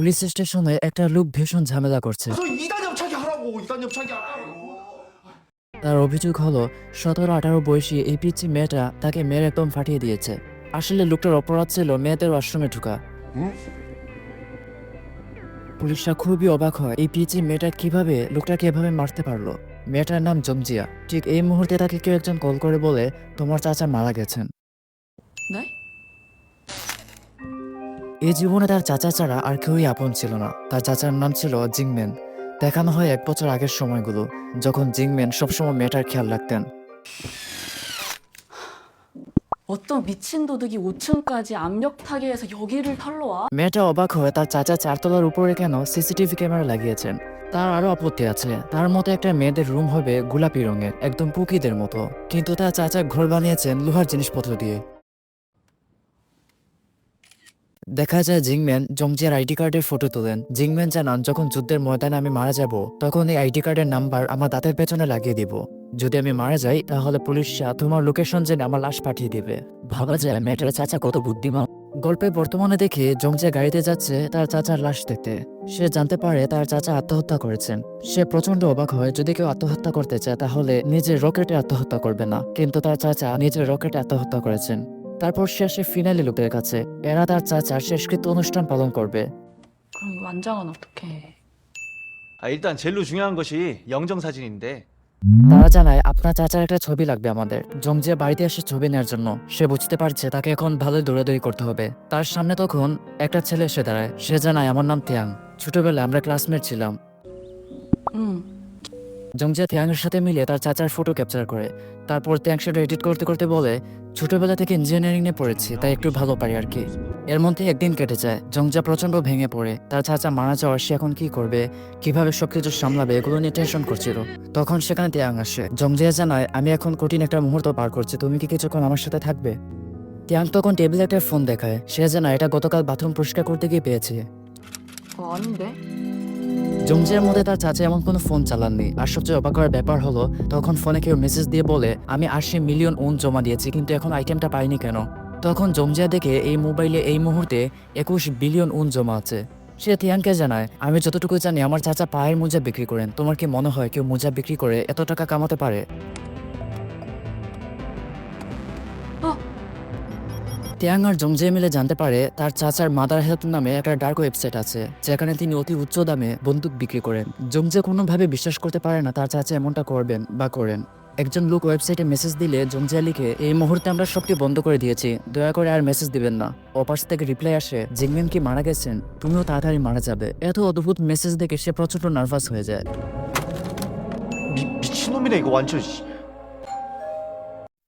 Police স্টেশনে একটা লোক ভীষণ ঝামেলা করছে। তার অভিযোগ হলো সতেরো আঠারো বয়সী এই পিচি মেয়েটা তাকে মেয়ের একদম ফাটিয়ে দিয়েছে। আসলে লোকটার অপরাধ ছিল মেয়েদের আশ্রমে ঢুকা। পুলিশরা খুবই অবাক হয় এই পিচি মেয়েটা কীভাবে লোকটাকে এভাবে মারতে পারল? মেয়েটার নাম জমজিয়া। ঠিক এই মুহূর্তে তাকে কেউ একজন কল করে বলে তোমার চাচা মারা গেছেন। নাই এই জীবনে তার চাচা ছাড়া আর কেউই আপন ছিল না তার চাচার নাম ছিল জিংমেন দেখানো হয় এক বছর আগের সময়গুলো যখন জিংমেন সবসময় মেয়েটার খেয়াল রাখতেন 어떤 미친 도둑이 5층까지 압력 타게 해서 여기를 털러 와? মেয়েটা অবাক হয়ে তার চাচা চারতলার উপরে কেন সিসিটিভি ক্যামেরা লাগিয়েছেন তার আরো আপত্তি আছে তার মতো একটা মেয়েদের রুম হবে গোলাপি রঙের একদম পুকিদের মতো কিন্তু তার চাচা ঘর বানিয়েছেন লোহার জিনিসপত্র দিয়ে দেখা যায় জিংম্যান জংজিয়ার আইডি কার্ডের ফটো তোলেন। জিংম্যান জানান যখন যুদ্ধের ময়দানে আমি মারা যাব তখন এই আইডি কার্ডের নাম্বার আমার দাঁতের পেছনে লাগিয়ে দিব। যদি আমি মারা যাই তাহলে পুলিশরা তোমার লোকেশন জেনে আমার লাশ পাঠিয়ে দিবে। ভাবা যায় মেয়েটার চাচা কত বুদ্ধিমান। গল্পে বর্তমানে দেখে জংজিয়া গাড়িতে যাচ্ছে তার চাচার লাশ দেখতে। সে জানতে পারে তার চাচা আত্মহত্যা করেছেন। সে প্রচণ্ড অবাক হয় যদি কেউ আত্মহত্যা করতে চায় তাহলে নিজের রকেটে আত্মহত্যা করবে না। কিন্তু তার চাচা নিজের রকেটে আত্মহত্যা করেছেন। তারপর সে আসে ফিনালি লোকদের কাছে এরা তার চাচার শেষকৃত অনুষ্ঠান পালন করবে 그럼 완장은 어떻게 해? 아 일단 제일 중요한 것이 영정 사진인데 তারা জানায় আপনার চাচার একটা ছবি লাগবে আমাদের জংজিয়া বাড়িতে এসে ছবি নেওয়ার জন্য সে বুঝতে পারছে তাকে এখন ভালো দৌড়াদৌড়ি করতে হবে তার সামনে তখন একটা ছেলে এসে দাঁড়ায় সে জানায় আমার নাম তিয়াং ছোটবেলায় আমরা ক্লাসমেট ছিলাম 응. জংজা থ্যাংয়ের সাথে মিলে তার চাচার ফটো ক্যাপচার করে। তারপর ত্যাং সেটা এডিট করতে করতে বলে, ছোটবেলা থেকে ইঞ্জিনিয়ারিং এ পড়েছি, তাই একটু ভালো পারি আর কি। এর মধ্যে একদিন কেটে যায় জংজা প্রচণ্ড ভেঙে পড়ে। তার চাচা মারা যাওয়ার সে এখন কি করবে, কীভাবে সবকিছু সামলাবে, এগুলো নিয়ে টেনশন করছিল। তখন সেখানে তিয়াং আসে, জংজিয়া জানায়, আমি এখন কঠিন একটা মুহূর্ত পার করছি, তুমি কি কিছুক্ষণ আমার সাথে থাকবে? ত্যাং তখন টেবিলে একটা ফোন দেখায়, সে জানা এটা গতকাল বাথরুম পরিষ্কার করতে গিয়ে পেয়েছে। জংজিয়ার মধ্যে তার চাচা এমন কোনো ফোন চালাননি। আর সবচেয়ে অবাক করার ব্যাপার হলো, তখন ফোনে কেউ মেসেজ দিয়ে বলে, আমি আশি মিলিয়ন ওন জমা দিয়েছি, কিন্তু এখন আইটেমটা পাইনি কেন? তখন জমজিয়া দেখে এই মোবাইলে এই মুহূর্তে একুশ বিলিয়ন উন জমা আছে। সে তিয়ানকে জানায়, আমি যতটুকু জানি, আমার চাচা পায়ের মোজা বিক্রি করেন। তোমার কি মনে হয় কেউ মোজা বিক্রি করে এত টাকা কামাতে পারে? তিয়াং আর জংজে মিলে জানতে পারে তার চাচার মাদার হেল্প নামে একটা ডার্ক ওয়েবসাইট আছে যেখানে তিনি অতি উচ্চ দামে বন্দুক বিক্রি করেন। জংজে কোনোভাবে বিশ্বাস করতে পারে না তার চাচা এমনটা করবেন বা করেন। একজন লোক ওয়েবসাইটে মেসেজ দিলে জংজিয়া লিখে এই মুহূর্তে আমরা সবটি বন্ধ করে দিয়েছি দয়া করে আর মেসেজ দিবেন না। অপার্স থেকে রিপ্লাই আসে জিংমিন কি মারা গেছেন? তুমিও তাড়াতাড়ি মারা যাবে। এত অদ্ভুত মেসেজ দেখে সে প্রচণ্ড নার্ভাস হয়ে যায়।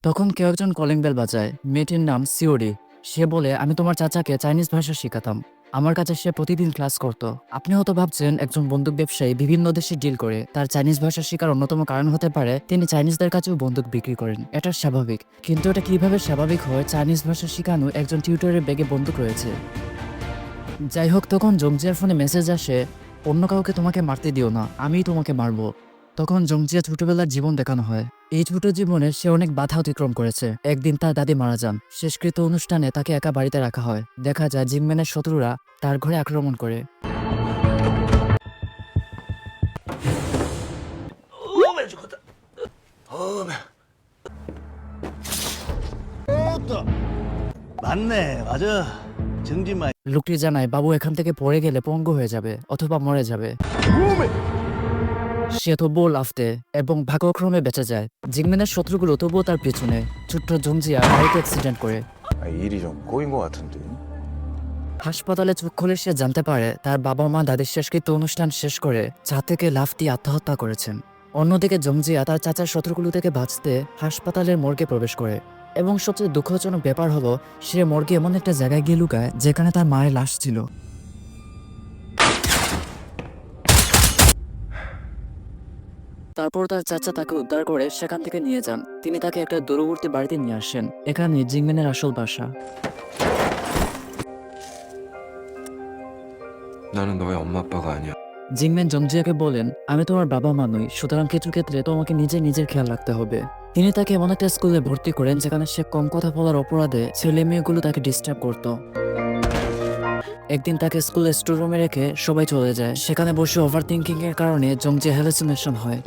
তখন কেউ একজন কলিং বেল বাজায়। মেয়েটির নাম সিওরি সে বলে, আমি তোমার চাচাকে চাইনিজ ভাষা শেখাতাম। আমার কাছে সে প্রতিদিন ক্লাস করত। আপনি হয়তো ভাবছেন, একজন বন্দুক ব্যবসায়ী বিভিন্ন দেশে ডিল করে। তার চাইনিজ ভাষা শেখার অন্যতম কারণ হতে পারে, তিনি চাইনিজদের কাছেও বন্দুক বিক্রি করেন। এটা স্বাভাবিক। কিন্তু এটা কীভাবে স্বাভাবিক হয়, চাইনিজ ভাষা শেখানো একজন টিউটরের ব্যাগে বন্দুক রয়েছে। যাই হোক, তখন জংজিয়ার ফোনে মেসেজ আসে, অন্য কাউকে তোমাকে মারতে দিও না, আমিই তোমাকে মারবো। তখন জংজিয়া ছোটবেলার জীবন দেখানো হয়। এই ছোট জীবনে সে অনেক বাধা অতিক্রম করেছে একদিন তার দাদি মারা যান শেষকৃত অনুষ্ঠানে তাকে একা বাড়িতে রাখা হয় দেখা যায় জিমম্যানের শত্রুরা তার ঘরে আক্রমণ করে 맞네 맞아 정진마 লোকটি জানায় বাবু এখান থেকে পড়ে গেলে পঙ্গু হয়ে যাবে অথবা মরে যাবে সে তবুও লাফতে এবং ভাগ্যক্রমে বেঁচে যায়। জিংম্যানের শত্রুগুলো তবুও তার পেছনে। ছোট্ট জমজিয়া বাইক অ্যাক্সিডেন্ট করে। হাসপাতালে চোখ খুলে সে জানতে পারে তার বাবা মা দাদির শেষকৃত অনুষ্ঠান শেষ করে যা থেকে লাফ দিয়ে আত্মহত্যা করেছেন। অন্যদিকে জমজিয়া তার চাচার শত্রুগুলো থেকে বাঁচতে হাসপাতালের মর্গে প্রবেশ করে। এবং সবচেয়ে দুঃখজনক ব্যাপার হলো সে মর্গে এমন একটা জায়গায় গিয়ে লুকায় যেখানে তার মায়ের লাশ ছিল। তারপর তার চাচা তাকে উদ্ধার করে সেখান থেকে নিয়ে যান তিনি তাকে একটা দূরবর্তী বাড়িতে নিয়ে আসেন এখানে জিংম্যানের আসল বাসা 나는 너의 엄마 아빠가 아니야. জিংম্যান জংজিয়াকে বলেন আমি তোমার বাবা মা নই সুতরাং কিছু ক্ষেত্রে তোমাকে নিজে নিজের খেয়াল রাখতে হবে তিনি তাকে এমন একটা স্কুলে ভর্তি করেন যেখানে সে কম কথা বলার অপরাধে ছেলে মেয়েগুলো তাকে ডিস্টার্ব করত একদিন তাকে স্কুলের স্টোররুমে রেখে সবাই চলে যায়। সেখানে বসে ওভার থিঙ্কিং এর কারণে জংজি হ্যালুসিনেশন হয়।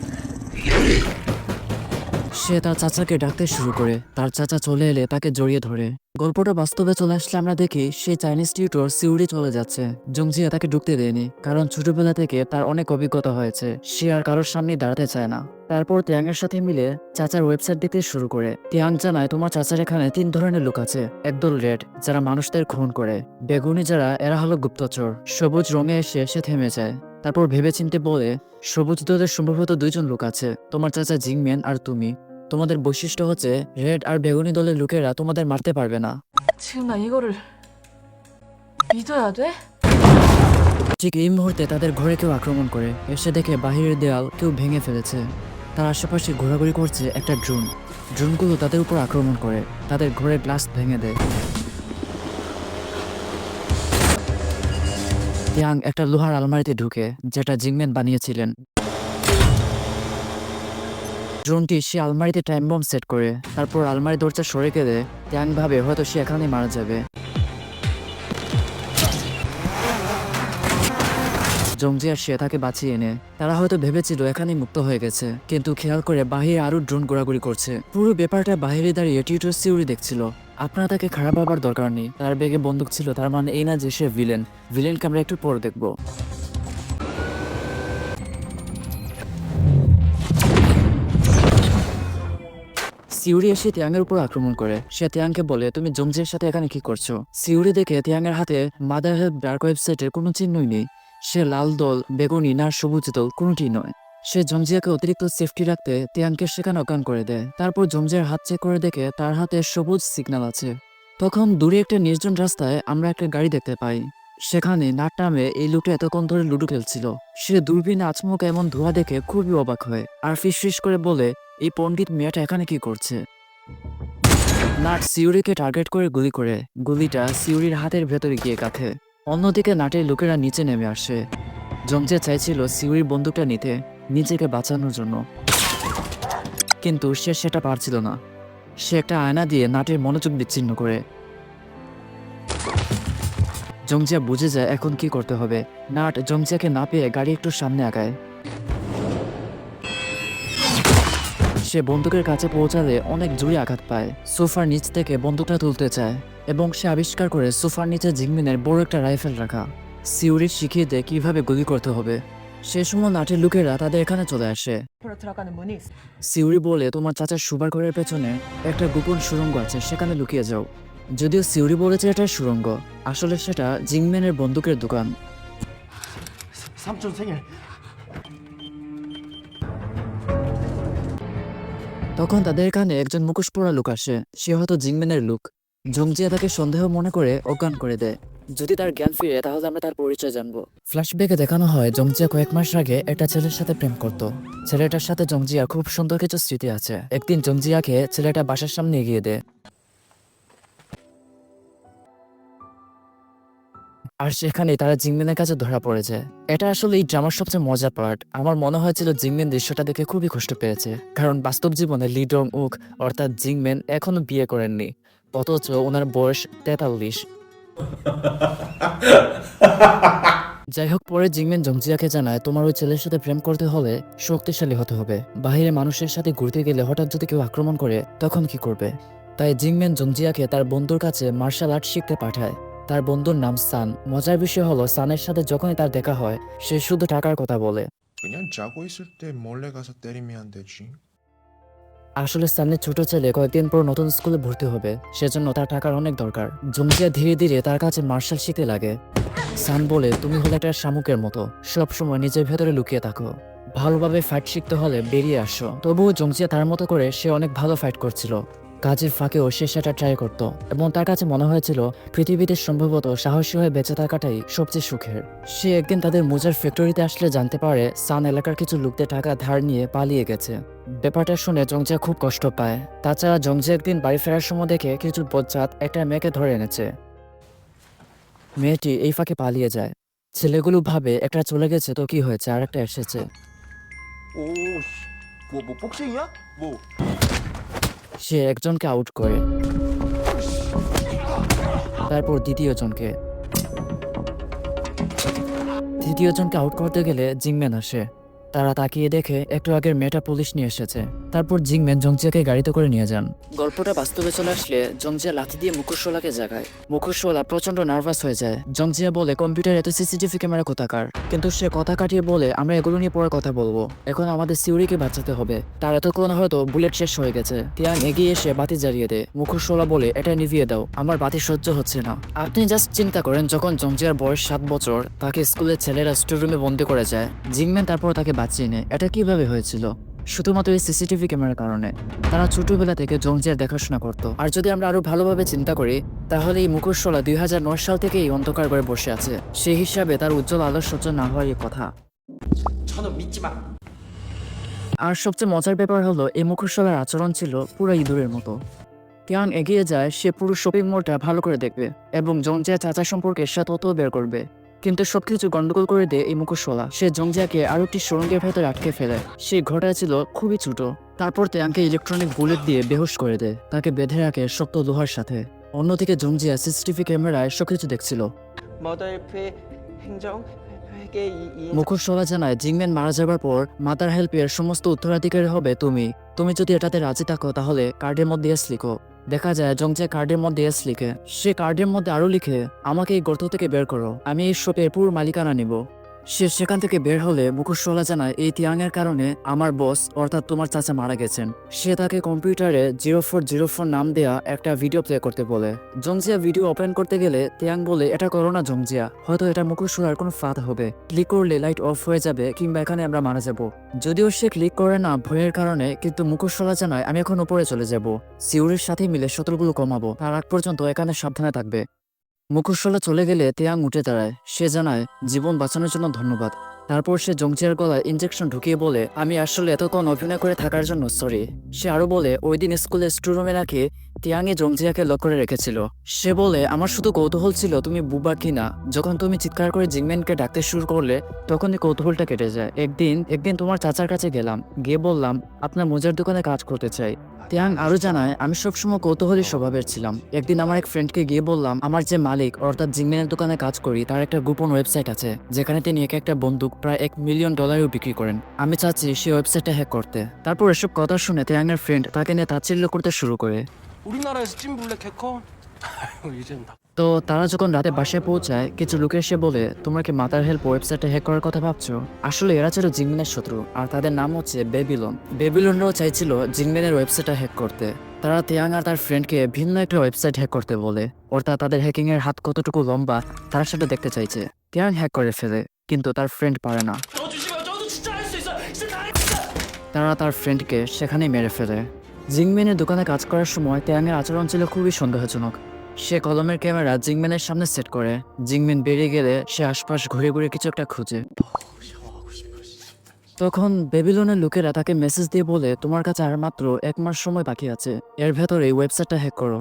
সে তার চাচাকে ডাকতে শুরু করে। তার চাচা চলে এলে তাকে জড়িয়ে ধরে। গল্পটা বাস্তবে চলে আসলে আমরা দেখি সে চাইনিজ টিউটর সিউড়ি চলে যাচ্ছে। জংজিয়া তাকে ঢুকতে দেয়নি, কারণ ছোটবেলা থেকে তার অনেক অভিজ্ঞতা হয়েছে। সে আর কারোর সামনে দাঁড়াতে চায় না। তারপর তিয়াংয়ের সাথে মিলে চাচার ওয়েবসাইট দেখতে শুরু করে। তিয়াং জানায় তোমার চাচার এখানে তিন ধরনের লোক আছে। একদল রেড যারা মানুষদের খুন করে। বেগুনি যারা এরা হলো গুপ্তচর। সবুজ রঙে এসে সে থেমে যায়। তারপর ভেবেচিন্তে বলে সবুজ দলের সম্ভবত দুইজন লোক আছে। তোমার চাচা জিংম্যান আর তুমি। তোমাদের বৈশিষ্ট্য হচ্ছে রেড আর বেগুনি দলের লোকেরা তোমাদের মারতে পারবে না। ঠিক এই মুহূর্তে তাদের ঘরে কেউ আক্রমণ করে। এসে দেখে বাহিরের দেয়াল কেউ ভেঙে ফেলেছে। তার আশেপাশে ঘোরাঘুরি করছে একটা ড্রোন ড্রোনগুলো তাদের উপর আক্রমণ করে। তাদের ঘরের গ্লাস ভেঙে দেয়। ইয়াং একটা লোহার আলমারিতে ঢুকে, যেটা জিংম্যান বানিয়েছিলেন। ড্রোনটি সে আলমারিতে টাইম বম সেট করে, তারপর আলমারি দরজা সরে গেলে ট্যাং ভাবে হয়তো সে এখানেই মারা যাবে। জংজি আর সে তাকে বাঁচিয়ে এনে, তারা হয়তো ভেবেছিল এখানেই মুক্ত হয়ে গেছে। কিন্তু খেয়াল করে বাহিরে আরও ড্রোন ঘোরাঘুরি করছে। পুরো ব্যাপারটা বাহিরে দাঁড়িয়ে টিউটর সিউরি দেখছিল। আপনার তাকে খারাপ ভাবার দরকার নেই। তার বেগে বন্দুক ছিল। তার মানে এই না যে সে ভিলেন ভিলেনকে আমরা একটু পরে দেখব। সিউরি এসে তিয়াংয়ের উপর আক্রমণ করে। সে তিয়াংকে বলে, তুমি জমজের সাথে এখানে কি করছ? সিউরি দেখে তিয়াংয়ের হাতে মাদার হেল্প ডার্ক ওয়েবসাইটের কোনো চিহ্নই নেই। সে লাল দল, বেগুনি না সবুজ দল কোনোটি নয়। সে জমজিয়াকে অতিরিক্ত সেফটি রাখতে তিয়াংকে সেখানে অজ্ঞান করে দেয়। তারপর জমজিয়ার হাত চেক করে দেখে তার হাতে সবুজ সিগন্যাল আছে। তখন দূরে একটা নির্জন রাস্তায় আমরা একটা গাড়ি দেখতে পাই। সেখানে নাট এই লোকটা এতক্ষণ ধরে লুডো খেলছিল। সে দূরবীন আচমক এমন ধোয়া দেখে খুবই অবাক হয় আর ফিস করে বলে, এই পণ্ডিত মেয়েটা এখানে কি করছে? নাট সিউরিকে টার্গেট করে গুলি করে। গুলিটা সিউরির হাতের ভেতরে গিয়ে কাঁথে অন্যদিকে নাটের লোকেরা নিচে নেমে আসে। জমজে চাইছিল সিউরির বন্দুকটা নিতে, নিজেকে বাঁচানোর জন্য। কিন্তু সে সেটা পারছিল না। সে একটা আয়না দিয়ে নাটের মনোযোগ বিচ্ছিন্ন করে। জংজিয়া বুঝে যায় এখন কি করতে হবে। নাট জংজিয়াকে না পেয়ে গাড়ি একটু সামনে আগায়। সে বন্দুকের কাছে পৌঁছালে অনেক জোরে আঘাত পায়। সোফার নিচ থেকে বন্দুকটা তুলতে চায় এবং সে আবিষ্কার করে সোফার নিচে জিংমিনের বড় একটা রাইফেল রাখা। সিউরি শিখিয়ে দেয় কীভাবে গুলি করতে হবে? সে সময় নাটের লোকেরা তাদের এখানে চলে আসে। সিউরি বলে, তোমার চাচার সুবার ঘরের পেছনে একটা গোপন সুরঙ্গ আছে, সেখানে লুকিয়ে যাও। যদিও সিউরি বলেছে এটা সুরঙ্গ, আসলে সেটা জিংম্যানের বন্দুকের দোকান। তখন তাদের কানে একজন মুখোশ পরা লোক আসে। সে হয়তো জিংম্যানের লোক। জংজিয়া তাকে সন্দেহ মনে করে অজ্ঞান করে দেয়। যদি তার জ্ঞান ফিরে, তাহলে আমরা তার পরিচয় জানব। ফ্ল্যাশব্যাকে দেখানো হয় জংজিয়া কয়েক মাস আগে একটা ছেলের সাথে প্রেম করত। ছেলেটার সাথে জংজিয়া খুব সুন্দর কিছু স্মৃতি আছে। একদিন জংজিয়াকে ছেলেটা বাসার সামনে এগিয়ে দেয়। আর সেখানে তারা জিংমেনের কাছে ধরা পড়েছে এটা আসলে এই ড্রামার সবচেয়ে মজার পার্ট আমার মনে হয়েছিল জিংমেন দৃশ্যটা দেখে খুবই কষ্ট পেয়েছে। কারণ বাস্তব জীবনে লিডং উক, অর্থাৎ জিংমেন, এখনও বিয়ে করেননি। অথচ ওনার বয়স তেতাল্লিশ। যাই হোক, পরে জিংমেন জংজিয়াকে জানায়, তোমার ওই ছেলের সাথে প্রেম করতে হলে শক্তিশালী হতে হবে। বাইরে মানুষের সাথে ঘুরতে গেলে হঠাৎ যদি কেউ আক্রমণ করে, তখন কি করবে? তাই জিংমেন জংজিয়াকে তার বন্ধুর কাছে মার্শাল আর্ট শিখতে পাঠায়। তার বন্ধুর নাম সান মজার বিষয় হলো সানের সাথে যখনই তার দেখা হয় সে শুধু টাকার কথা বলে 그냥 자고 있을 때 몰래 가서 때리면 되지. আসলে সানের ছোট ছেলে কয়েকদিন পর নতুন স্কুলে ভর্তি হবে সেজন্য তার টাকার অনেক দরকার জংজিয়া ধীরে ধীরে তার কাছে মার্শাল শিখতে লাগে সান বলে তুমি হলে একটা শামুকের মতো সব সময় নিজের ভেতরে লুকিয়ে থাকো ভালোভাবে ফাইট শিখতে হলে বেরিয়ে আসো তবুও জংজিয়া তার মতো করে সে অনেক ভালো ফাইট করছিল কাজের ফাঁকে ও সে সেটা ট্রাই করত এবং তার কাছে মনে হয়েছিল পৃথিবীতে সম্ভবত সাহসী হয়ে বেঁচে থাকাটাই সবচেয়ে সুখের সে একদিন তাদের মোজার ফ্যাক্টরিতে আসলে জানতে পারে সান এলাকার কিছু লোকদের টাকা ধার নিয়ে পালিয়ে গেছে ব্যাপারটা শুনে জংজা খুব কষ্ট পায় তাছাড়া জংজা একদিন বাড়ি ফেরার সময় দেখে কিছু বজ্জাত একটা মেয়েকে ধরে এনেছে মেয়েটি এই ফাঁকে পালিয়ে যায় ছেলেগুলো ভাবে একটা চলে গেছে তো কি হয়েছে আর একটা এসেছে ও সে একজনকে আউট করে। তারপর দ্বিতীয় জনকে। দ্বিতীয় তৃতীয়জনকে আউট করতে গেলে জিংম্যান আসে তারা তাকিয়ে দেখে একটু আগের মেয়েটা পুলিশ নিয়ে এসেছে। তারপর জিংম্যান জংজিয়াকে গাড়িতে করে নিয়ে যান। গল্পটা বাস্তবে চলে আসলে জংজিয়া লাথি দিয়ে মুখোশোলাকে জাগায়। মুখোশোলা প্রচণ্ড নার্ভাস হয়ে যায়। জংজিয়া বলে, কম্পিউটার এত সিসিটিভি ক্যামেরা কোথাকার? কিন্তু সে কথা কাটিয়ে বলে, আমরা এগুলো নিয়ে পরে কথা বলব। এখন আমাদের সিউরিকে বাঁচাতে হবে। তার এতক্ষণ হয়তো বুলেট শেষ হয়ে গেছে। তিয়াং এগিয়ে এসে বাতি জ্বালিয়ে দেয় মুখোশোলা বলে, এটা নিভিয়ে দাও। আমার বাতি সহ্য হচ্ছে না। আপনি জাস্ট চিন্তা করেন, যখন জংজিয়ার বয়স সাত বছর, তাকে স্কুলের ছেলেরা স্টোররুমে বন্দি করে যায়। জিংম্যান তারপর তাকে নেয় এটা কীভাবে হয়েছিল? শুধুমাত্র এই সিসিটিভি ক্যামেরার কারণে। তারা ছোটবেলা থেকে জংজিয়ার দেখাশোনা করত। আর যদি আমরা আরও ভালোভাবে চিন্তা করি তাহলে এই মুখোশলা দুই হাজার নয় সাল থেকে এই অন্ধকার ঘরে বসে আছে। সেই হিসাবে তার উজ্জ্বল আলো সহ্য না হওয়ার এই কথা। আর সবচেয়ে মজার ব্যাপার হলো এই মুখোশলার আচরণ ছিল পুরো ইঁদুরের মতো। টিয়াং এগিয়ে যায় সে পুরো শপিং মলটা ভালো করে দেখবে এবং জংজিয়া চাচা সম্পর্কে সে তথ্য বের করবে। কিন্তু সবকিছু গন্ডগোল করে দেয় এই মুখোশওয়ালা সে জংজিয়াকে আরও একটি সুরঙ্গের ভেতরে আটকে ফেলে। সেই ঘটনা ছিল খুবই ছোট। তারপর তেয়াংকে ইলেকট্রনিক বুলেট দিয়ে বেহুশ করে দেয়। তাকে বেঁধে রাখে শক্ত লোহার সাথে। অন্যদিকে জংজিয়া সিসিটিভি ক্যামেরায় সবকিছু দেখছিল। মুখোশওয়ালা জানায়, জিংম্যান মারা যাবার পর মাতার হেল্পের সমস্ত উত্তরাধিকারী হবে তুমি। তুমি যদি এটাতে রাজি থাকো তাহলে কার্ডের মধ্যে লিখো। দেখা যায় জংজে কার্ডের মধ্যে এস লিখে। সে কার্ডের মধ্যে আরও লিখে, আমাকে এই গর্ত থেকে বের করো। আমি এই শপের পুরো মালিকানা নিব। সে সেখান থেকে বের হলে মুখোশলা জানায় এই তিয়াংয়ের কারণে আমার বস, অর্থাৎ তোমার চাচা মারা গেছেন। সে তাকে কম্পিউটারে জিরো ফোর জিরো ফোর নাম দেয়া একটা ভিডিও প্লে করতে বলে। জংজিয়া ভিডিও ওপেন করতে গেলে তিয়াং বলে, এটা করো না জংজিয়া, হয়তো এটা মুখোশলার কোনো ফাঁদ হবে। ক্লিক করলে লাইট অফ হয়ে যাবে, কিংবা এখানে আমরা মারা যাব। যদিও সে ক্লিক করে না, ভয়ের কারণে কিন্তু মুখোশলা জানায়, আমি এখন উপরে চলে যাব। সিউরের সাথে মিলে শত্রুগুলো কমাবো। তার আগ পর্যন্ত এখানে সাবধানে থাকবে। মুখোশলা চলে গেলে তেয়াং উঠে দাঁড়ায়। সে জানায় জীবন বাঁচানোর জন্য ধন্যবাদ। তারপর সে জংচিয়ার গলায় ইনজেকশন ঢুকিয়ে বলে, আমি আসলে এতক্ষণ অভিনয় করে থাকার জন্য সরি সে আরও বলে, ওই দিন স্কুলে স্টুরুমে রাখে তিয়াংয়ে জংজিয়াকে লক্ষ্য করে রেখেছিল। সে বলে, আমার শুধু কৌতূহল ছিল তুমি বুবা কিনা। যখন তুমি চিৎকার করে জিংম্যানকে ডাকতে শুরু করলে, তখনই কৌতূহলটা কেটে যায়। একদিন একদিন তোমার চাচার কাছে গেলাম। গিয়ে বললাম, আপনার মোজার দোকানে কাজ করতে চাই। তিয়াং আরও জানায়, আমি সবসময় কৌতূহলী স্বভাবের ছিলাম। একদিন আমার এক ফ্রেন্ডকে গিয়ে বললাম, আমার যে মালিক, অর্থাৎ জিংম্যানের দোকানে কাজ করি, তার একটা গোপন ওয়েবসাইট আছে, যেখানে তিনি এক একটা বন্দুক প্রায় এক মিলিয়ন ডলারেও বিক্রি করেন। আমি চাচ্ছি সে ওয়েবসাইটটা হ্যাক করতে। তারপর এসব কথা শুনে ত্যাংয়ের ফ্রেন্ড তাকে নিয়ে তাচ্ছিল্য করতে শুরু করে। তো তারা যখন রাতে বাসায় পৌঁছায় কিছু লোকের এসে বলে তোমরা কি মাতার হেল্প ওয়েবসাইটে হ্যাক করার কথা ভাবছ? আসলে এরা ছিল জিংমেনের শত্রু আর তাদের নাম হচ্ছে বেবিলন। বেবিলনরাও চাইছিল জিংমেনের ওয়েবসাইটটা হ্যাক করতে। তারা তেয়াং আর তার ফ্রেন্ডকে ভিন্ন একটা ওয়েবসাইট হ্যাক করতে বলে অর্থাৎ তাদের হ্যাকিংয়ের হাত কতটুকু লম্বা তারা সেটা দেখতে চাইছে। তেয়াং হ্যাক করে ফেলে। কিন্তু তার ফ্রেন্ড পারে না। তারা তার ফ্রেন্ডকে সেখানেই মেরে ফেলে। জিংম্যানের দোকানে কাজ করার সময় ট্যাংয়ের আচরণ ছিল খুবই সন্দেহজনক। সে কলমের ক্যামেরা জিংম্যানের সামনে সেট করে। জিংম্যান বেরিয়ে গেলে সে আশপাশ ঘুরে ঘুরে কিছু একটা খুঁজে। তখন বেবিলনের লোকেরা তাকে মেসেজ দিয়ে বলে, তোমার কাছে আর মাত্র এক মাস সময় বাকি আছে। এর ভেতরে ওয়েবসাইটটা হ্যাক করো।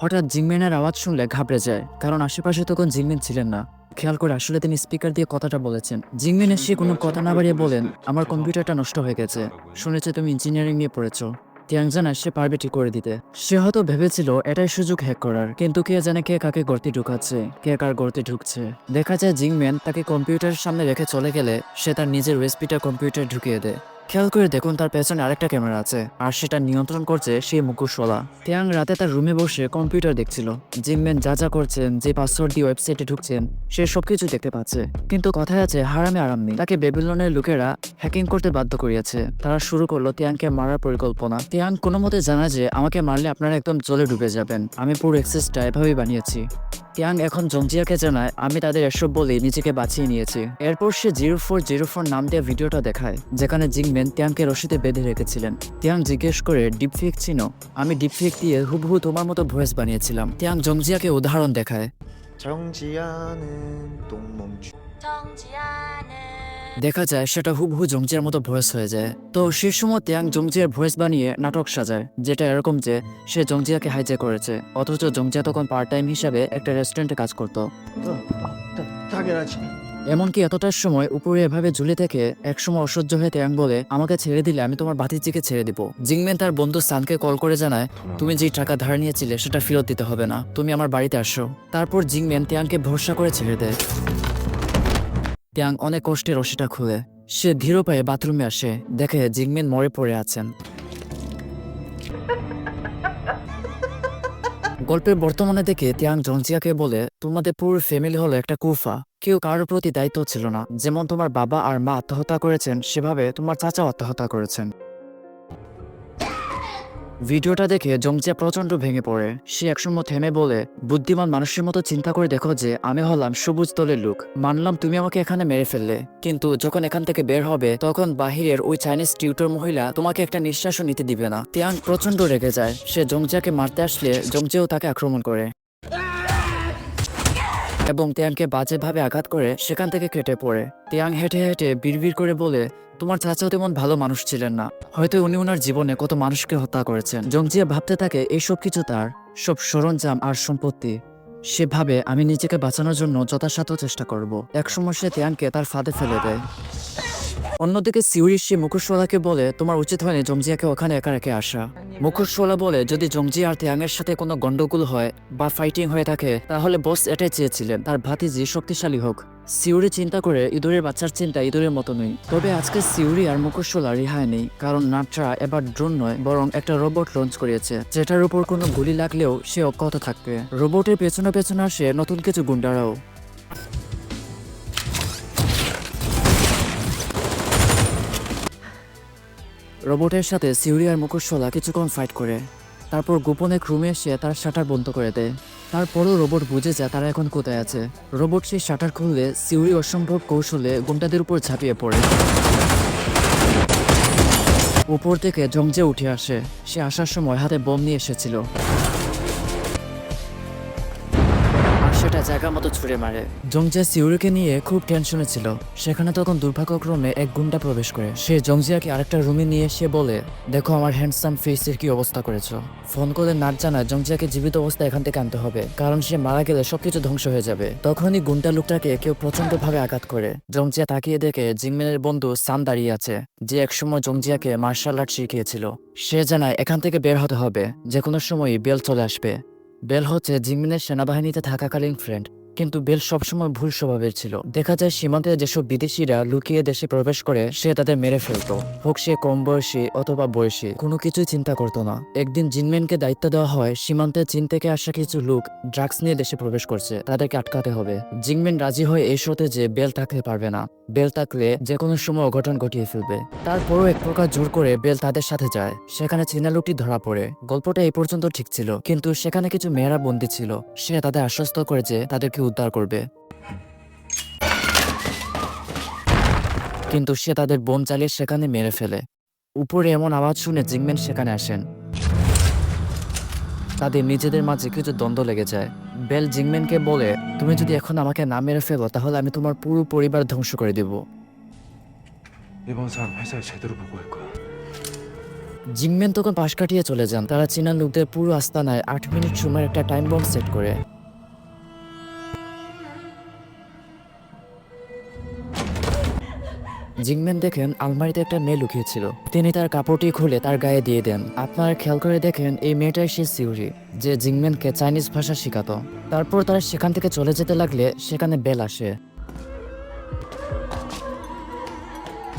হঠাৎ জিংম্যানের আওয়াজ শুনলে ঘাবড়ে যায়, কারণ আশেপাশে তখন জিংম্যান ছিলেন না। খেয়াল করে আসলে তিনি স্পিকার দিয়ে কথাটা বলেছেন। জিংম্যান এসে কোনো কথা না বাড়িয়ে বলেন, আমার কম্পিউটারটা নষ্ট হয়ে গেছে। শুনেছে তুমি ইঞ্জিনিয়ারিং নিয়ে পড়েছো। তিয়াং জানায় সে পারবে ঠিক করে দিতে। সে হয়তো ভেবেছিল এটাই সুযোগ হ্যাক করার, কিন্তু কে জানে কে কাকে গর্তে ঢুকাচ্ছে, কে কার গর্তে ঢুকছে। দেখা যায় জিংম্যান তাকে কম্পিউটারের সামনে রেখে চলে গেলে সে তার নিজের রেসিপিটা কম্পিউটার ঢুকিয়ে দেয়। খেয়াল করে দেখুন, তার পেছনে আরেকটা ক্যামেরা আছে, আর সেটা নিয়ন্ত্রণ করছে সেই মুখোশওয়ালা। তিয়াং রাতে তার রুমে বসে কম্পিউটার দেখছিল। জিমম্যান যা যা করছেন, যে পাসওয়ার্ড দিয়ে ওয়েবসাইটে ঢুকছেন, সে সবকিছু দেখতে পাচ্ছে। কিন্তু কথায় আছে, হারামে আরাম। নেই তাকে বেবিলনের লোকেরা হ্যাকিং করতে বাধ্য করিয়েছে। তারা শুরু করল তিয়াংকে মারার পরিকল্পনা। তিয়াং কোনো মতে জানা যে, আমাকে মারলে আপনারা একদম জলে ডুবে যাবেন। আমি পুরো এক্সেসটা এভাবেই বানিয়েছি। তিয়াং এখন জংজিয়াকে জানায় আমি তাদের এসব বলে নিজেকে বাঁচিয়ে নিয়েছি এরপর সে জিরো ফোর জিরো ফোর নাম দিয়ে ভিডিওটা দেখায় যেখানে জিংম্যান তিয়াংকে রশিতে বেঁধে রেখেছিলেন তিয়াং জিজ্ঞেস করে ডিপফেক চিনো আমি ডিপফেক দিয়ে হুবহু তোমার মতো ভয়েস বানিয়েছিলাম তিয়াং জংজিয়াকে উদাহরণ দেখায় 정지하는 똥멍충 দেখা যায় সেটা হুবহু জংজিয়ার মতো ভয়েস হয়ে যায়। তো সে সময় ত্যাং জংজিয়ার ভয়েস বানিয়ে নাটক সাজায়, যেটা এরকম যে সে জংজিয়াকে হাইজে করেছে, অথচ জংজিয়া তখন পার্ট টাইম হিসাবে একটা রেস্টুরেন্টে কাজ করতো। এমনকি এতটার সময় উপরে এভাবে ঝুলে থেকে একসময় অসহ্য হয়ে ত্যাং বলে, আমাকে ছেড়ে দিলে আমি তোমার বাতিজিকে ছেড়ে দিব। জিংমেন তার বন্ধু সানকে কল করে জানায়, তুমি যে টাকা ধার নিয়েছিলে সেটা ফেরত দিতে হবে না, তুমি আমার বাড়িতে আসো। তারপর জিংমেন ত্যাংকে ভরসা করে ছেড়ে দেয়। ত্যাং অনেক কষ্টে রশিটা খুলে। সে ধীর পায়ে বাথরুমে আসে, দেখে জিংমেন মরে পড়ে আছেন। গল্পের বর্তমানে দেখে তিয়াং জংজিয়াকে বলে, তোমাদের পুরো ফ্যামিলি হলো একটা কুফা। কেউ কারোর প্রতি দায়িত্ব ছিল না। যেমন তোমার বাবা আর মা আত্মহত্যা করেছেন, সেভাবে তোমার চাচাও আত্মহত্যা করেছেন। ভিডিওটা দেখে জমজিয়া প্রচণ্ড ভেঙে পড়ে। সে একসময় থেমে বলে, বুদ্ধিমান মানুষের মতো চিন্তা করে দেখো যে, আমি হলাম সবুজ দলের লোক। মানলাম তুমি আমাকে এখানে মেরে ফেললে। কিন্তু যখন এখান থেকে বের হবে, তখন বাহিরের ওই চাইনিজ টিউটর মহিলা তোমাকে একটা নিঃশ্বাসও নিতে দিবে না। তিয়াং প্রচণ্ড রেগে যায়। সে জংজিয়াকে মারতে আসলে জংজিয়াও তাকে আক্রমণ করে। এবং তিয়াংকে বাজেভাবে আঘাত করে সেখান থেকে কেটে পড়ে। তিয়াং হেঁটে হেঁটে বিড়বিড় করে বলে, তোমার চাচাও তেমন ভালো মানুষ ছিলেন না। হয়তো উনি ওনার জীবনে কত মানুষকে হত্যা করেছেন। জংজিয়া ভাবতে থাকে, এইসব কিছু তার। সব সরঞ্জাম আর সম্পত্তি। সেভাবে আমি নিজেকে বাঁচানোর জন্য যথাসাধ্য চেষ্টা করব। একসময় সে তেয়াংকে তার ফাঁদে ফেলে দেয়। অন্যদিকে সিউরি সে মুখোশওয়ালাকে বলে, তোমার উচিত হয়নি জংজিয়াকে ওখানে একা রেখে আসা। মুখোশওয়ালা বলে, যদি জংজি আর তিয়াংয়ের সাথে কোনো গন্ডগোল হয় বা ফাইটিং হয়ে থাকে, তাহলে বস এটাই চেয়েছিলেন, তার ভাতিজি শক্তিশালী হোক। সিউরি চিন্তা করে, ইঁদুরের বাচ্চার চিন্তা ইঁদুরের মতো নয় তবে আজকে সিউরি আর মুখোশওয়ালা রেহাই নেই, কারণ নাটরা এবার ড্রোন নয়, বরং একটা রোবট লঞ্চ করিয়েছে যেটার উপর কোনো গুলি লাগলেও সে অক্ষত থাকবে। রোবটের পেছনে পেছনে আসে নতুন কিছু গুন্ডারাও। রোবটের সাথে সিউরিয়ার আর মুখোশওয়ালা কিছুক্ষণ ফাইট করে। তারপর গোপনে ক্রুমে এসে তার শাটার বন্ধ করে দেয়। তারপরও রোবট বুঝে যায় তারা এখন কোথায় আছে। রোবট সেই শাটার খুললে সিউরি অসম্ভব কৌশলে গুন্ডাদের উপর ঝাঁপিয়ে পড়ে। উপর থেকে জমজে উঠে আসে। সে আসার সময় হাতে বোম নিয়ে এসেছিল। জায়গা মতো ছুড়ে মারে। জংজিয়া সিউরিকে নিয়ে খুব টেনশনে ছিল। সেখানে তখন দুর্ভাগ্যক্রমে এক গুন্ডা প্রবেশ করে। সে জংজিয়াকে আরেকটা রুমে নিয়ে এসে বলে, দেখো আমার হ্যান্ডসাম ফেসের কি অবস্থা করেছ। ফোন করে নাট জানায়, জংজিয়াকে জীবিত অবস্থায় এখান থেকে আনতে হবে, কারণ সে মারা গেলে সবকিছু ধ্বংস হয়ে যাবে। তখনই গুন্ডা লোকটাকে কেউ প্রচণ্ড ভাবে আঘাত করে। জংজিয়া তাকিয়ে দেখে জিংমেনের বন্ধু সান দাঁড়িয়ে আছে, যে একসময় জংজিয়াকে মার্শাল আর্ট শিখিয়েছিল। সে জানায়, এখান থেকে বের হতে হবে যে কোনো সময়ই বেল চলে আসবে। বেল হচ্ছে জিমিনের সেনাবাহিনীতে থাকাকালীন ফ্রেন্ড। কিন্তু বেল সবসময় ভুল স্বভাবের ছিল। দেখা যায় সীমান্তে যেসব বিদেশিরা লুকিয়ে দেশে প্রবেশ করে, সে তাদের মেরে ফেলতো। হোক সে কম বয়সী অথবা বয়সী, কোনো কিছুই চিন্তা করতো না। একদিন জিনম্যানকে দায়িত্ব দেওয়া হয়, সীমান্তে চীন থেকে আসা কিছু লোক ড্রাগস নিয়ে দেশে প্রবেশ করছে। তাদেরকে আটকাতে হবে। জিংম্যান রাজি হয়ে এই শোতে যে বেল থাকতে পারবে না। বেল থাকলে যে কোনো সময় অঘটন ঘটিয়ে ফেলবে। তারপরও এক প্রকার জোর করে বেল তাদের সাথে যায়। সেখানে চীনা লোকটি ধরা পড়ে। গল্পটা এই পর্যন্ত ঠিক ছিল। কিন্তু সেখানে কিছু মেয়েরা বন্দী ছিল। সে তাদের আশ্বস্ত করে যে তাদেরকে উদ্ধার করবে। কিন্তু সে তাদের বোন চালিয়ে সেখানে মেরে ফেলে। উপরে এমন আওয়াজ শুনে জিংম্যান সেখানে আসেন। তাদের নিজেদের মাঝে কিছু দ্বন্দ্ব লেগে যায়। বেল জিংম্যানকে বলে তুমি যদি এখন আমাকে না মেরে ফেলো তাহলে আমি তোমার পুরো পরিবার ধ্বংস করে দেব। জিংম্যান তখন পাশ কাটিয়ে চলে যান। তারা চীনা লোকদের পুরো আস্তানায় আট মিনিট সময়ের একটা টাইম বম্ব সেট করে। জিংম্যান দেখেন আলমারিতে একটা মেয়ে লুকিয়েছিল। তিনি তার কাপড়টি খুলে তার গায়ে দিয়ে দেন। আপনারা খেয়াল করে দেখেন, এই মেয়েটাই সে সিউরি যে জিংম্যানকে চাইনিজ ভাষা শেখাতো। তারপর তারা সেখান থেকে চলে যেতে লাগলে সেখানে বেল আসে।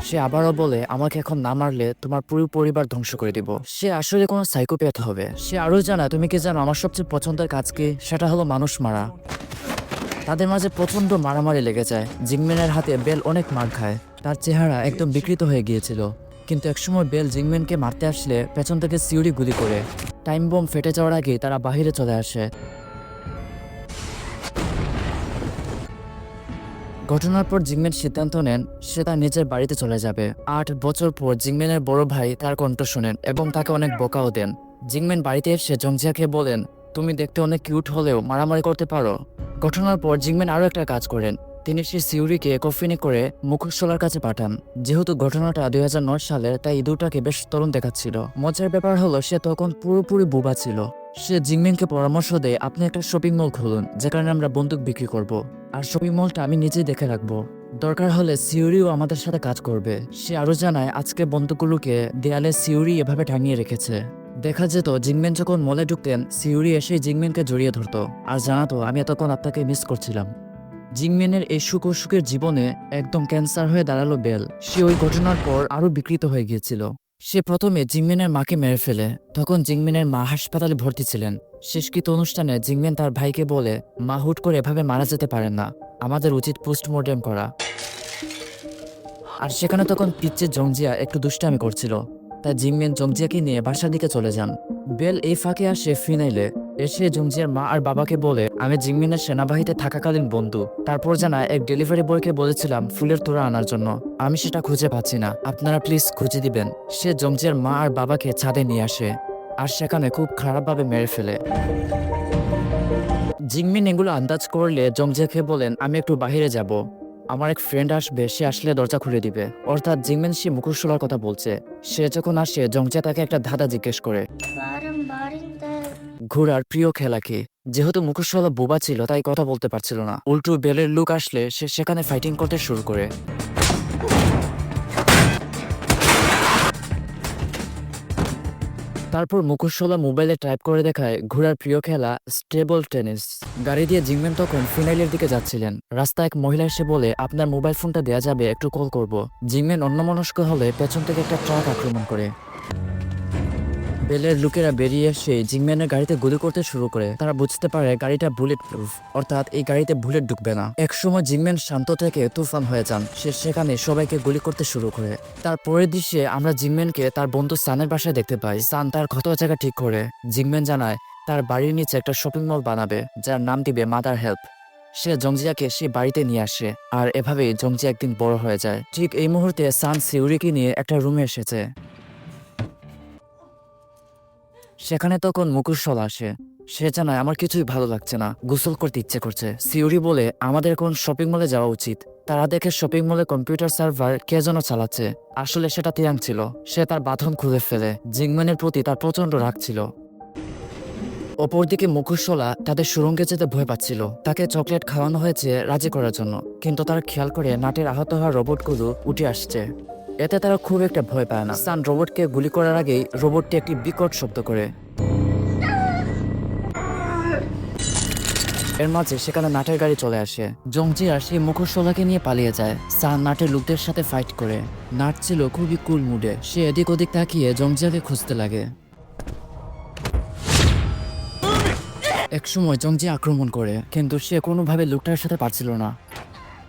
সে আবারও বলে, আমাকে এখন না মারলে তোমার পুরো পরিবার ধ্বংস করে দিব। সে আসলে কোনো সাইকোপ্যাথ হবে। সে আরও জানা তুমি কি জানো, আমার সবচেয়ে পছন্দের কাজ কি? সেটা হলো মানুষ মারা। তাদের মাঝে প্রচণ্ড মারামারি লেগে যায়। জিংম্যানের হাতে বেল অনেক মার খায়। তার চেহারা একদম বিকৃত হয়ে গিয়েছিল। কিন্তু একসময় বেল জিংম্যানকে মারতে আসলে পেছন থেকে সিউরি গুলি করে। টাইম বোম ফেটে যাওয়ার আগে তারা বাহিরে চলে আসে। ঘটনার পর জিংম্যান সিদ্ধান্ত নেন, সে তার নিজের বাড়িতে চলে যাবে। আট বছর পর জিংম্যানের বড় ভাই তার কণ্ঠ শোনেন এবং তাকে অনেক বকাও দেন। জিংম্যান বাড়িতে এসে জংজিয়াকে বলেন তুমি দেখতে অনেক কিউট হলেও মারামারি করতে পারো। ঘটনার পর জিংম্যান আরও একটা কাজ করেন। তিনি সেই সিউরিকে কফিনে করে মুখোশলার কাছে পাঠান। যেহেতু ঘটনাটা দুই সালের, তাই ইঁদুরটাকে বেশ তরুণ দেখাচ্ছিল। মজার ব্যাপার হলো, সে তখন পুরোপুরি বোবা ছিল। সে জিংম্যানকে পরামর্শ দেয়, আপনি একটা শপিং মল খুলুন যেখানে আমরা বন্দুক বিক্রি করব। আর শপিং মলটা আমি নিজেই দেখে রাখব। দরকার হলে সিউরিও আমাদের সাথে কাজ করবে। সে আরও জানায়, আজকে বন্দুকগুলোকে দেয়ালে সিউরি এভাবে টাঙিয়ে রেখেছে। দেখা যেত জিংমেন যখন মলে ঢুকতেন সিউরি এসে জিংমেনকে জড়িয়ে ধরতো। আর জানাতো, আমি এতক্ষণ আপনাকে মিস করছিলাম। জিংমেনের এই সুখ সুখের জীবনে একদম ক্যান্সার হয়ে দাঁড়াল বেল। সে ওই ঘটনার পর আরও বিকৃত হয়ে গিয়েছিল। সে প্রথমে জিংমেনের মাকে মেরে ফেলে। তখন জিংমেনের মা হাসপাতালে ভর্তি ছিলেন। শেষকৃত অনুষ্ঠানে জিংমেন তার ভাইকে বলে, মা হুট করে এভাবে মারা যেতে পারেন না। আমাদের উচিত পোস্টমর্টেম করা। আর সেখানে তখন পিচ্ছে জংজিয়া একটু দুষ্টামি করছিল। তাই জিংমেন জংজিয়াকে নিয়ে বাসার দিকে চলে যান। বেল এই ফাঁকে আসে ফিনাইলে। এসে জংজিয়ার মা আর বাবাকে বলে, আমি জিংমিনের সেনাবাহিনীতে থাকাকালীন বন্ধু। তারপর জানা এক ডেলিভারি বয়কে বলেছিলাম ফুলের তোড়া আনার জন্য। আমি সেটা খুঁজে পাচ্ছি না। আপনারা প্লিজ খুঁজে দিবেন। সে জংজিয়ার মা আর বাবাকে ছাদে নিয়ে আসে। আর সেখানে খুব খারাপভাবে মেরে ফেলে। জিংমিন এগুলো আন্দাজ করলে জংজিয়াকে বলেন, আমি একটু বাইরে যাব। আমার এক ফ্রেন্ড আসবে, সে আসলে দরজা খুলে দিবে। অর্থাৎ জিংমেন সে মুখোশোলার কথা বলছে। সে যখন আসে জংচে তাকে একটা ধাঁধা জিজ্ঞেস করে। ঘোড়ার প্রিয় খেলা কি? যেহেতু মুখোশওয়ালা বোবা ছিল, তাই কথা বলতে পারছিল না। উল্টু বেলের লুক আসলে, সে সেখানে ফাইটিং করতে শুরু করে। তারপর মুখোশওয়ালা মোবাইলে টাইপ করে দেখায় ঘোড়ার প্রিয় খেলা স্টেবল টেনিস। গাড়ি দিয়ে জিংম্যান তখন ফিনাইলের দিকে যাচ্ছিলেন। রাস্তায় এক মহিলা এসে বলে, আপনার মোবাইল ফোনটা দেয়া যাবে, একটু কল করব। জিংম্যান অন্যমনস্ক হলে পেছন থেকে একটা ট্রাক আক্রমণ করে। বেলের লোকেরা বেরিয়ে এসে জিংম্যানের গাড়িতে গুলি করতে শুরু করে। তারা বুঝতে পারে গাড়িটা বুলেট প্রুফ অর্থাৎ এই গাড়িতে বুলেট ঢুকবে না। একসময় জিংম্যান শান্ত থেকে তুফান হয়ে যান। সে সেখানে সবাইকে গুলি করতে শুরু করে। তার পরের দৃশ্যে আমরা জিংম্যানকে তার বন্ধু সানের বাসায় দেখতে পাই। সান তার ক্ষত জায়গা ঠিক করে। জিংম্যান জানায়, তার বাড়ির নিচে একটা শপিং মল বানাবে, যার নাম দিবে মাদার হেল্প সে জংজিয়াকে সে বাড়িতে নিয়ে আসে, আর এভাবেই জংজিয়া একদিন বড় হয়ে যায়। ঠিক এই মুহূর্তে সান সিউরিকে নিয়ে একটা রুমে এসেছে। সেখানে তখন মুকুশল আসে। সে জানায়, আমার কিছুই ভালো লাগছে না। গোসল করতে ইচ্ছে করছে। সিউরি বলে, আমাদের কোন শপিং মলে যাওয়া উচিত। তারা দেখে শপিং মলে কম্পিউটার সার্ভার কে যেন চালাচ্ছে। আসলে সেটা তিয়াং ছিল। সে তার বাথরুম খুলে ফেলে। জিংম্যানের প্রতি তার প্রচণ্ড রাগ ছিল। অপরদিকে মুখোশলা তাদের সুরঙ্গে যেতে ভয় পাচ্ছিল। তাকে চকলেট খাওয়ানো হয়েছে রাজি করার জন্য। কিন্তু তার খেয়াল করে নাটের আহত হওয়া রোবটগুলো উঠে আসছে। এতে তারা খুব একটা ভয় পায় না। সান রোবটকে গুলি করার আগেই রোবটটি একটি বিকট শব্দ করে। এর মাঝে সেখানে নাটের গাড়ি চলে আসে। জংজিয়া সেই মুখোশলাকে নিয়ে পালিয়ে যায়। সান নাটের লোকদের সাথে ফাইট করে। নাট ছিল খুবই কুল মুডে সে এদিক ওদিক তাকিয়ে জংজিয়াকে খুঁজতে লাগে। একসময় জংজি আক্রমণ করে, কিন্তু সে কোনোভাবে লোকটার সাথে পারছিল না।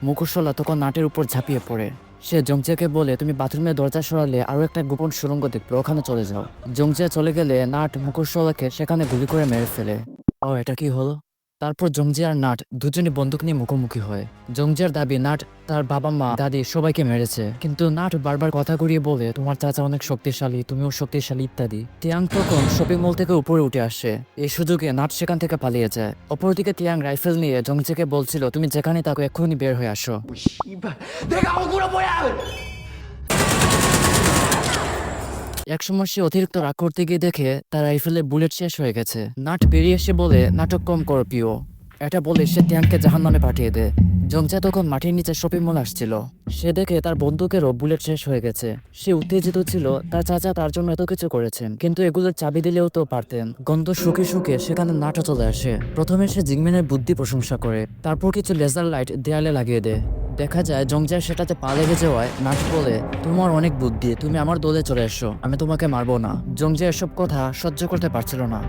মুখোশলা তখন নাটের উপর ঝাঁপিয়ে পড়ে। সে জংচিয়াকে বলে, তুমি বাথরুমের দরজা সরালে আরও একটা গোপন সুরঙ্গ দেখবে, ওখানে চলে যাও। জংচিয়া চলে গেলে নাট মুখোশলাকে সেখানে গুলি করে মেরে ফেলে। ও, এটা কি হলো? তারপর জংজিয়ার নাট দুজনে বন্দুক নিয়ে মুখোমুখি হয়। জংজিয়ার দাবি, নাট, তার বাবা মা দাদি সবাইকে মেরেছে। কিন্তু নাট বারবার কথা ঘুরিয়ে বলে, তোমার চাচা অনেক শক্তিশালী, তুমিও শক্তিশালী ইত্যাদি। তিয়াং তখন শপিং মল থেকে উপরে উঠে আসে। এই সুযোগে নাট সেখান থেকে পালিয়ে যায়। অপরদিকে তিয়াং রাইফেল নিয়ে জংজিকে বলছিল, তুমি যেখানে তাকে এক্ষুনি বের হয়ে আসো। একসময় সে অতিরিক্ত রাগ করতে গিয়ে দেখে তার রাইফেলের বুলেট শেষ হয়ে গেছে। নাট বেরিয়ে এসে বলে, নাটক কম করো, পিও। এটা বলে সে টিয়াংকে জাহান নামে পাঠিয়ে দেয়। জংজা তখন মাটির নিচে শপিং মল আসছিল। সে দেখে তার বন্দুকেরও বুলেট শেষ হয়ে গেছে। সে উত্তেজিত ছিল, তার চাচা তার জন্য এত কিছু করেছেন, কিন্তু এগুলোর চাবি দিলেও তো পারতেন। গন্ধ শুকে শুকে সেখানে নাটও চলে আসে। প্রথমে সে জিংমিনের বুদ্ধি প্রশংসা করে, তারপর কিছু লেজার লাইট দেয়ালে লাগিয়ে দেয়। দেখা যায় জংজার সেটাতে পা লেগে যাওয়ায় নাট বলে, তোমার অনেক বুদ্ধি, তুমি আমার দলে চলে এসো, আমি তোমাকে মারবো না। জংজা এসব কথা সহ্য করতে পারছিল না।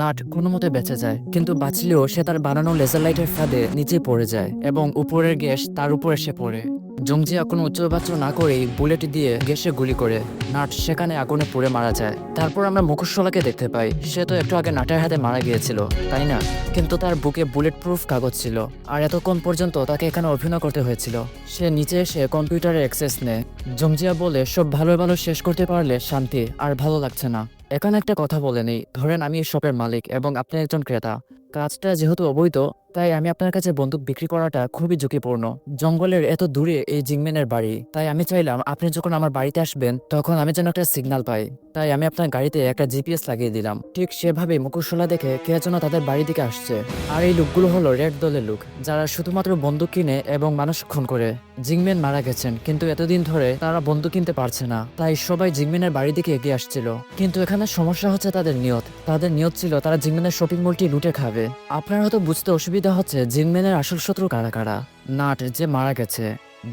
নাট কোনো মতে বেঁচে যায়, কিন্তু বাঁচলেও সে তার বানানো লেজার লাইটের ফাঁদে নিচে পড়ে যায় এবং উপরের গ্যাস তার উপর এসে পড়ে। জংজিয়া কোনো উচ্চবাচ্য না করেই বুলেট দিয়ে গ্যাসে গুলি করে। নাট সেখানে আগুনে পুড়ে মারা যায়। তারপর আমরা মুখোশলাকে দেখতে পাই। সে তো একটু আগে নাটের হাতে মারা গিয়েছিল, তাই না? কিন্তু তার বুকে বুলেট প্রুফ কাগজ ছিল, আর এতক্ষণ পর্যন্ত তাকে এখানে অভিনয় করতে হয়েছিল। সে নিচে এসে কম্পিউটারে অ্যাক্সেস নেয়। জংজিয়া বলে, সব ভালো ভালো শেষ করতে পারলে শান্তি, আর ভালো লাগছে না। এখানে একটা কথা বলে নেই। ধরেন আমি এই শপের মালিক এবং আপনি একজন ক্রেতা। কাজটা যেহেতু অবৈধ তাই আমি আপনার কাছে বন্দুক বিক্রি করাটা খুবই ঝুঁকিপূর্ণ। জঙ্গলের এত দূরে এই জিংম্যানের বাড়ি, তাই আমি চাইলাম আপনি যখন আমার বাড়িতে আসবেন, তখন আমি যেন একটা সিগনাল পাই। তাই আমি আপনার গাড়িতে একটা জিপিএস লাগিয়ে দিলাম। ঠিক সেভাবে মুখোশলা দেখে কে যেন তাদের বাড়ি দিকে আসছে। আর এই লোকগুলো হলো রেড দলের লোক, যারা শুধুমাত্র বন্দুক কিনে এবং মানুষ খুন করে। জিংম্যান মারা গেছেন, কিন্তু এতদিন ধরে তারা বন্দুক কিনতে পারছে না। তাই সবাই জিংম্যানের বাড়ি দিকে এগিয়ে আসছিল। কিন্তু এখানে সমস্যা হচ্ছে তাদের নিয়ত। তাদের নিয়ত ছিল তারা জিংম্যানের শপিং মলটি লুটে খাবে। আপনার হয়তো বুঝতে অসুবিধা হচ্ছে জিংম্যানের আসল শত্রু কারা কারা নাট যে মারা গেছে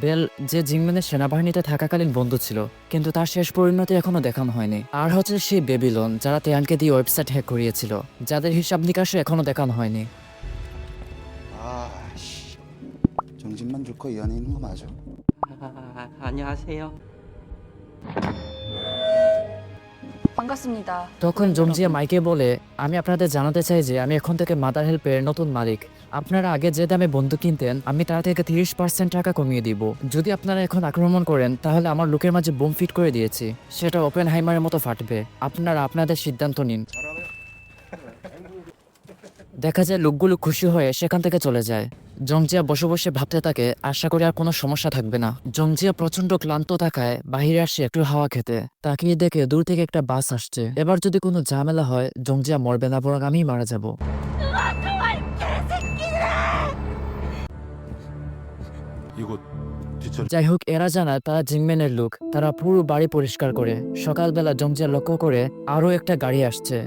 বেল যে জিংম্যানের সেনাবাহিনীতে থাকাকালীন বন্ধু ছিল কিন্তু তার শেষ পরিণতি এখনো দেখানো হয়নি আর হচ্ছে সেই বেবিলন যারা তেয়ানকে দিয়ে ওয়েবসাইট হ্যাক করিয়েছিল যাদের হিসাব নিকাশে এখনো দেখানো হয়নি 아씨 정신만 좋고 이 안에 있는 거 맞아? 아, 안녕하세요. 반갑습니다. তখন জমজিয়া মাইকে বলে আমি আপনাদের জানাতে চাই যে আমি এখন থেকে মাদার হেল্পের নতুন মালিক আপনারা আগে যে দামে বন্ধু কিনতেন আমি তার থেকে তিরিশ পার্সেন্ট টাকা কমিয়ে দিব যদি আপনারা এখন আক্রমণ করেন তাহলে আমার লোকের মাঝে বোম ফিট করে দিয়েছি সেটা ওপেন হাইমারের মতো ফাটবে আপনারা আপনাদের সিদ্ধান্ত নিন দেখা যায় লোকগুলো খুশি হয়ে সেখান থেকে চলে যায়। জংজিয়া বসে বসে ভাবতে থাকে আশা করি আর কোনো সমস্যা থাকবে না। জংজিয়া প্রচণ্ড ক্লান্ত থাকায় বাহিরে আসে একটু হাওয়া খেতে। তাকিয়ে দেখে দূর থেকে একটা বাস আসছে। এবার যদি কোনো ঝামেলা হয় জংজিয়া মরবে না বরং আমি মারা যাব। যাই হোক এরা জানায় তারা জিংম্যানের লোক। তারা পুরো বাড়ি পরিষ্কার করে। সকালবেলা জংজিয়া লক্ষ্য করে আরও একটা গাড়ি আসছে।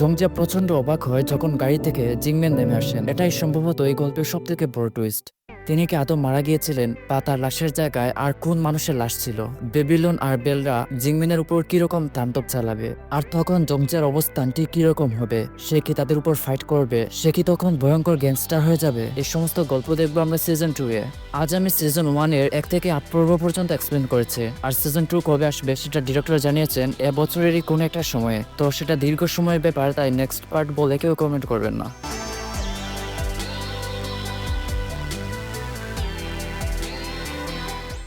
জংজিয়া প্রচণ্ড অবাক হয় যখন গাড়ি থেকে জিংম্যান নেমে আসেন। এটাই সম্ভবত এই গল্পের সব থেকে বড় টুইস্ট তিনি কি আদৌ মারা গিয়েছিলেন বা তার লাশের জায়গায় আর কোন মানুষের লাশ ছিল? বেবিলন আর বেলরা জিংমিনের উপর কীরকম তাণ্ডব চালাবে? আর তখন জংজিয়ার অবস্থানটি কীরকম হবে? সে কি তাদের উপর ফাইট করবে? সে কি তখন ভয়ঙ্কর গ্যাংস্টার হয়ে যাবে? এই সমস্ত গল্প দেখব আমরা সিজন টু এ। আজ আমি সিজন ওয়ানের এক থেকে আট পর্ব পর্যন্ত এক্সপ্লেন করেছি। আর সিজন টু কবে আসবে সেটা ডিরেক্টর জানিয়েছেন এ বছরেরই কোনো একটা সময়ে। তো সেটা দীর্ঘ সময়ের ব্যাপার, তাই নেক্সট পার্ট বলে কেউ কমেন্ট করবেন না।